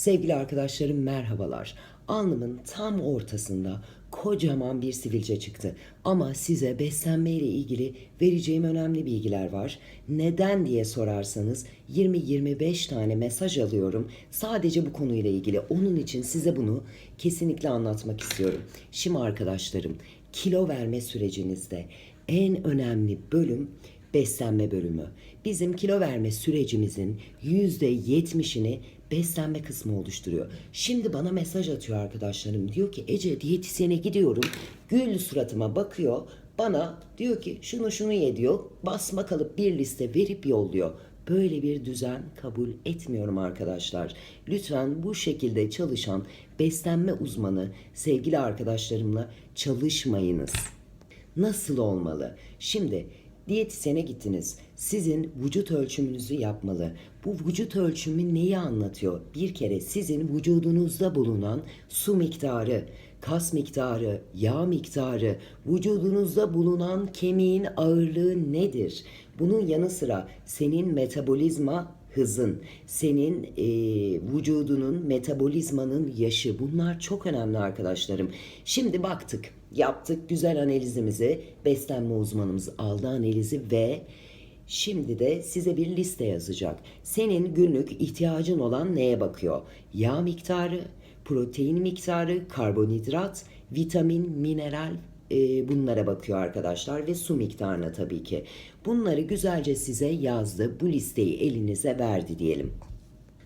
Sevgili arkadaşlarım merhabalar. Alnımın tam ortasında kocaman bir sivilce çıktı. Ama size beslenme ile ilgili vereceğim önemli bilgiler var. Neden diye sorarsanız 20-25 tane mesaj alıyorum. Sadece bu konuyla ilgili. Onun için size bunu kesinlikle anlatmak istiyorum. Şimdi arkadaşlarım kilo verme sürecinizde en önemli bölüm beslenme bölümü. Bizim kilo verme sürecimizin %70'ini beslenme kısmı oluşturuyor. Şimdi bana mesaj atıyor arkadaşlarım. Diyor ki Ece diyetisyene gidiyorum. Gül suratıma bakıyor. Bana diyor ki şunu şunu ye diyor. Basma kalıp bir liste verip yolluyor. Böyle bir düzen kabul etmiyorum arkadaşlar. Lütfen bu şekilde çalışan beslenme uzmanı sevgili arkadaşlarımla çalışmayınız. Nasıl olmalı? Şimdi diyetisyene gittiniz. Sizin vücut ölçümünüzü yapmalı. Bu vücut ölçümü neyi anlatıyor? Bir kere sizin vücudunuzda bulunan su miktarı, kas miktarı, yağ miktarı, vücudunuzda bulunan kemiğin ağırlığı nedir? Bunun yanı sıra senin metabolizma hızın, senin e, vücudunun metabolizmanın yaşı bunlar çok önemli arkadaşlarım. Şimdi baktık, yaptık güzel analizimizi, beslenme uzmanımız aldı analizi ve şimdi de size bir liste yazacak. Senin günlük ihtiyacın olan neye bakıyor? Yağ miktarı, protein miktarı, karbonhidrat, vitamin, mineral e, bunlara bakıyor arkadaşlar ve su miktarına tabii ki. Bunları güzelce size yazdı. Bu listeyi elinize verdi diyelim.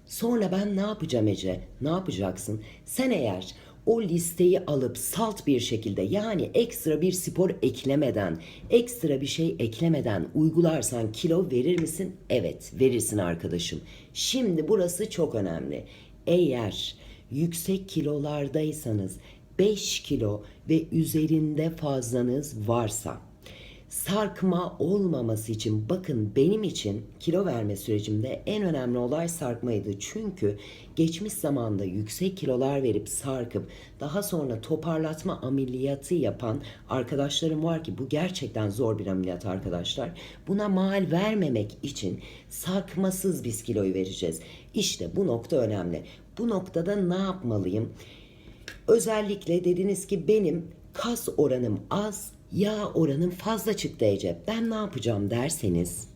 Sonra ben ne yapacağım Ece? Ne yapacaksın? Sen eğer o listeyi alıp salt bir şekilde yani ekstra bir spor eklemeden, ekstra bir şey eklemeden uygularsan kilo verir misin? Evet, verirsin arkadaşım. Şimdi burası çok önemli. Eğer yüksek kilolardaysanız 5 kilo ve üzerinde fazlanız varsa sarkma olmaması için bakın benim için kilo verme sürecimde en önemli olay sarkmaydı. Çünkü geçmiş zamanda yüksek kilolar verip sarkıp daha sonra toparlatma ameliyatı yapan arkadaşlarım var ki bu gerçekten zor bir ameliyat arkadaşlar. Buna mal vermemek için sarkmasız biz kiloyu vereceğiz. İşte bu nokta önemli. Bu noktada ne yapmalıyım? Özellikle dediniz ki benim kas oranım az, yağ oranım fazla çıktı Ece. Ben ne yapacağım derseniz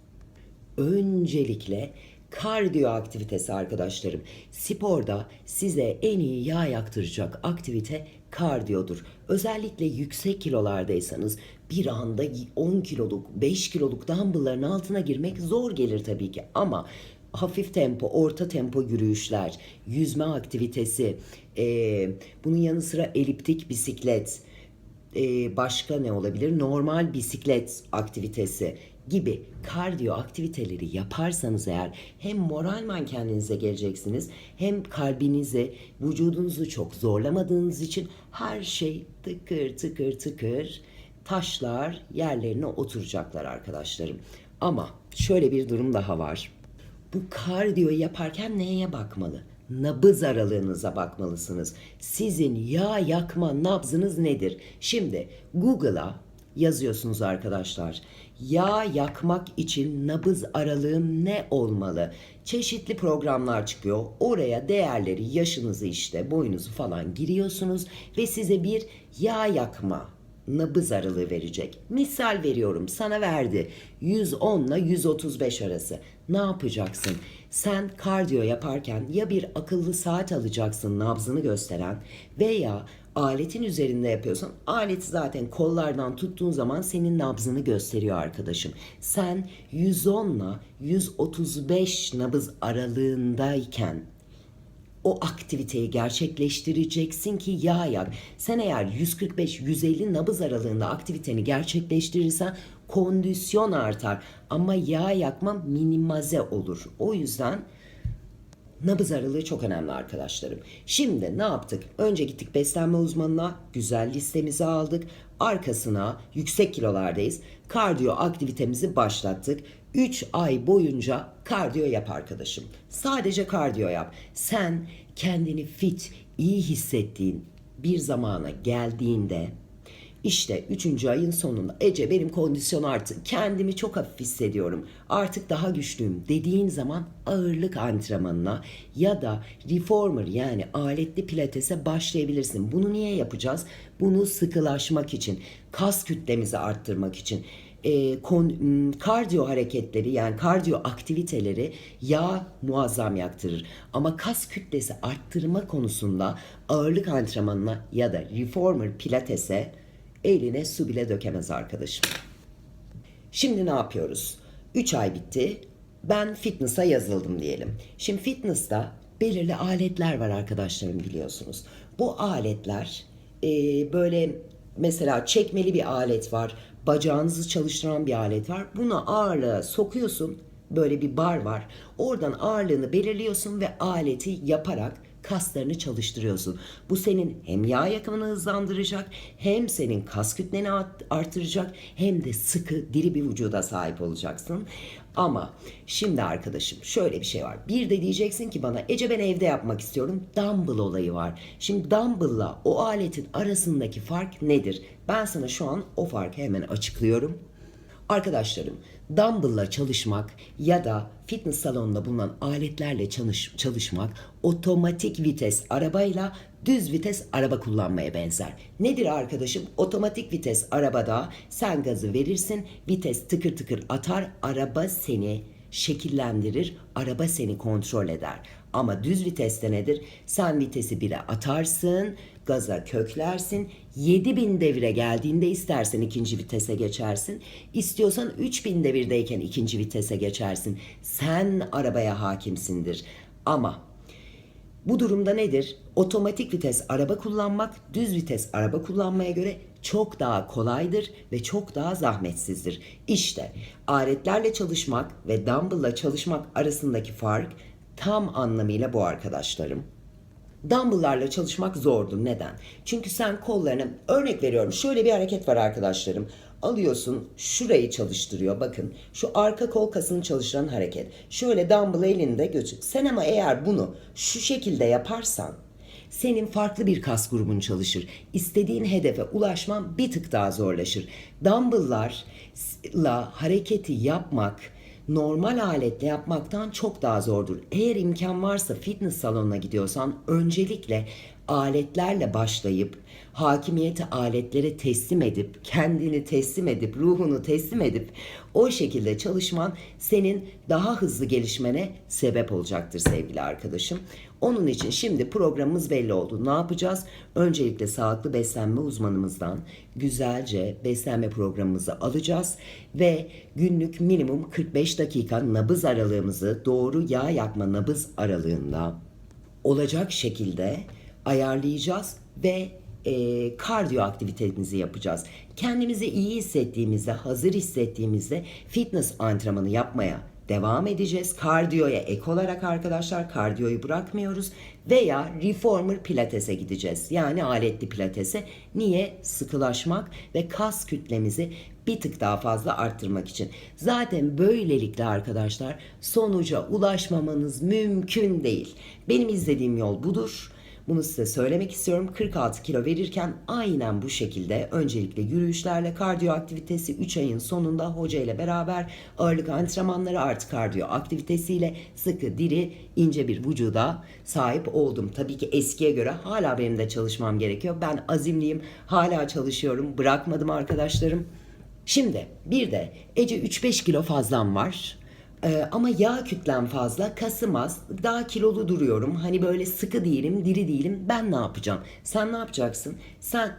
öncelikle kardiyo aktivitesi arkadaşlarım. Sporda size en iyi yağ yaktıracak aktivite kardiyodur. Özellikle yüksek kilolardaysanız bir anda 10 kiloluk, 5 kiloluk dumbbellların altına girmek zor gelir tabii ki ama hafif tempo, orta tempo yürüyüşler, yüzme aktivitesi, eee, bunun yanı sıra eliptik bisiklet, eee, başka ne olabilir? Normal bisiklet aktivitesi gibi kardiyo aktiviteleri yaparsanız eğer hem moralman kendinize geleceksiniz hem kalbinizi, vücudunuzu çok zorlamadığınız için her şey tıkır tıkır tıkır taşlar yerlerine oturacaklar arkadaşlarım. Ama şöyle bir durum daha var. Bu kardiyoyu yaparken neye bakmalı? Nabız aralığınıza bakmalısınız. Sizin yağ yakma nabzınız nedir? Şimdi Google'a yazıyorsunuz arkadaşlar. Yağ yakmak için nabız aralığım ne olmalı? Çeşitli programlar çıkıyor. Oraya değerleri, yaşınızı işte, boyunuzu falan giriyorsunuz ve size bir yağ yakma nabız aralığı verecek. Misal veriyorum sana verdi 110 ile 135 arası. Ne yapacaksın? Sen kardiyo yaparken ya bir akıllı saat alacaksın nabzını gösteren veya aletin üzerinde yapıyorsan alet zaten kollardan tuttuğun zaman senin nabzını gösteriyor arkadaşım. Sen 110 ile 135 nabız aralığındayken o aktiviteyi gerçekleştireceksin ki yağ yak. Sen eğer 145-150 nabız aralığında aktiviteni gerçekleştirirsen kondisyon artar ama yağ yakma minimize olur. O yüzden Nabız aralığı çok önemli arkadaşlarım. Şimdi ne yaptık? Önce gittik beslenme uzmanına, güzel listemizi aldık. Arkasına yüksek kilolardayız. Kardiyo aktivitemizi başlattık. 3 ay boyunca kardiyo yap arkadaşım. Sadece kardiyo yap. Sen kendini fit, iyi hissettiğin bir zamana geldiğinde İşte 3. ayın sonunda Ece benim kondisyon arttı. Kendimi çok hafif hissediyorum. Artık daha güçlüyüm dediğin zaman ağırlık antrenmanına ya da reformer yani aletli pilatese başlayabilirsin. Bunu niye yapacağız? Bunu sıkılaşmak için, kas kütlemizi arttırmak için e, kon, m, kardiyo hareketleri yani kardiyo aktiviteleri yağ muazzam yaktırır. Ama kas kütlesi arttırma konusunda ağırlık antrenmanına ya da reformer pilatese eline su bile dökemez arkadaşım. Şimdi ne yapıyoruz? 3 ay bitti. Ben fitness'a yazıldım diyelim. Şimdi fitness'ta belirli aletler var arkadaşlarım biliyorsunuz. Bu aletler e, böyle mesela çekmeli bir alet var. Bacağınızı çalıştıran bir alet var. Buna ağırlığı sokuyorsun. Böyle bir bar var. Oradan ağırlığını belirliyorsun ve aleti yaparak kaslarını çalıştırıyorsun. Bu senin hem yağ yakımını hızlandıracak, hem senin kas kütleni art- artıracak, hem de sıkı, diri bir vücuda sahip olacaksın. Ama şimdi arkadaşım şöyle bir şey var. Bir de diyeceksin ki bana Ece ben evde yapmak istiyorum. Dumbbell olayı var. Şimdi dumbbell'la o aletin arasındaki fark nedir? Ben sana şu an o farkı hemen açıklıyorum. Arkadaşlarım, dumbbell'la çalışmak ya da fitness salonunda bulunan aletlerle çalış, çalışmak otomatik vites arabayla düz vites araba kullanmaya benzer. Nedir arkadaşım? Otomatik vites arabada sen gazı verirsin, vites tıkır tıkır atar, araba seni şekillendirir, araba seni kontrol eder. Ama düz viteste nedir? Sen vitesi bire atarsın, gaza köklersin. 7000 devire geldiğinde istersen ikinci vitese geçersin. İstiyorsan 3000 devirdeyken ikinci vitese geçersin. Sen arabaya hakimsindir. Ama bu durumda nedir? Otomatik vites araba kullanmak düz vites araba kullanmaya göre çok daha kolaydır ve çok daha zahmetsizdir. İşte aletlerle çalışmak ve dumbbell'la çalışmak arasındaki fark tam anlamıyla bu arkadaşlarım. Dumbbell'larla çalışmak zordur. Neden? Çünkü sen kollarını örnek veriyorum. Şöyle bir hareket var arkadaşlarım. Alıyorsun şurayı çalıştırıyor. Bakın şu arka kol kasını çalıştıran hareket. Şöyle dumbbell elinde götür. Sen ama eğer bunu şu şekilde yaparsan senin farklı bir kas grubun çalışır. İstediğin hedefe ulaşman bir tık daha zorlaşır. Dumbbell'larla hareketi yapmak normal aletle yapmaktan çok daha zordur. Eğer imkan varsa fitness salonuna gidiyorsan öncelikle aletlerle başlayıp hakimiyeti aletlere teslim edip kendini teslim edip ruhunu teslim edip o şekilde çalışman senin daha hızlı gelişmene sebep olacaktır sevgili arkadaşım. Onun için şimdi programımız belli oldu. Ne yapacağız? Öncelikle sağlıklı beslenme uzmanımızdan güzelce beslenme programımızı alacağız ve günlük minimum 45 dakika nabız aralığımızı doğru yağ yakma nabız aralığında olacak şekilde ayarlayacağız ve e, kardiyo aktivitemizi yapacağız. Kendimizi iyi hissettiğimizde, hazır hissettiğimizde fitness antrenmanı yapmaya devam edeceğiz. Kardiyoya ek olarak arkadaşlar kardiyoyu bırakmıyoruz veya reformer pilatese gideceğiz. Yani aletli pilatese. Niye? Sıkılaşmak ve kas kütlemizi bir tık daha fazla arttırmak için. Zaten böylelikle arkadaşlar sonuca ulaşmamanız mümkün değil. Benim izlediğim yol budur. Bunu size söylemek istiyorum. 46 kilo verirken aynen bu şekilde öncelikle yürüyüşlerle kardiyo aktivitesi 3 ayın sonunda hoca ile beraber ağırlık antrenmanları artı kardiyo aktivitesiyle sıkı diri ince bir vücuda sahip oldum. Tabii ki eskiye göre hala benim de çalışmam gerekiyor. Ben azimliyim. Hala çalışıyorum. Bırakmadım arkadaşlarım. Şimdi bir de Ece 3-5 kilo fazlam var. Ee, ama yağ kütlem fazla, kasım az, daha kilolu duruyorum. Hani böyle sıkı değilim, diri değilim. Ben ne yapacağım? Sen ne yapacaksın? Sen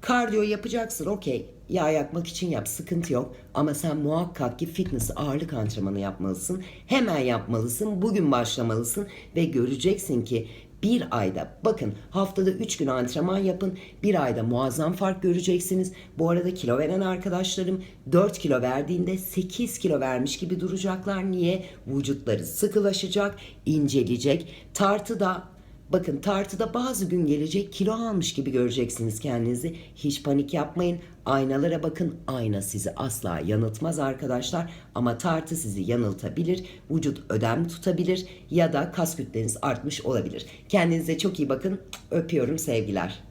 kardiyo yapacaksın, okey. Yağ yakmak için yap, sıkıntı yok. Ama sen muhakkak ki fitness, ağırlık antrenmanı yapmalısın. Hemen yapmalısın, bugün başlamalısın. Ve göreceksin ki bir ayda bakın haftada 3 gün antrenman yapın. Bir ayda muazzam fark göreceksiniz. Bu arada kilo veren arkadaşlarım 4 kilo verdiğinde 8 kilo vermiş gibi duracaklar. Niye? Vücutları sıkılaşacak, inceleyecek. Tartıda Bakın tartıda bazı gün gelecek kilo almış gibi göreceksiniz kendinizi. Hiç panik yapmayın. Aynalara bakın. Ayna sizi asla yanıltmaz arkadaşlar. Ama tartı sizi yanıltabilir. Vücut ödem tutabilir. Ya da kas kütleniz artmış olabilir. Kendinize çok iyi bakın. Öpüyorum sevgiler.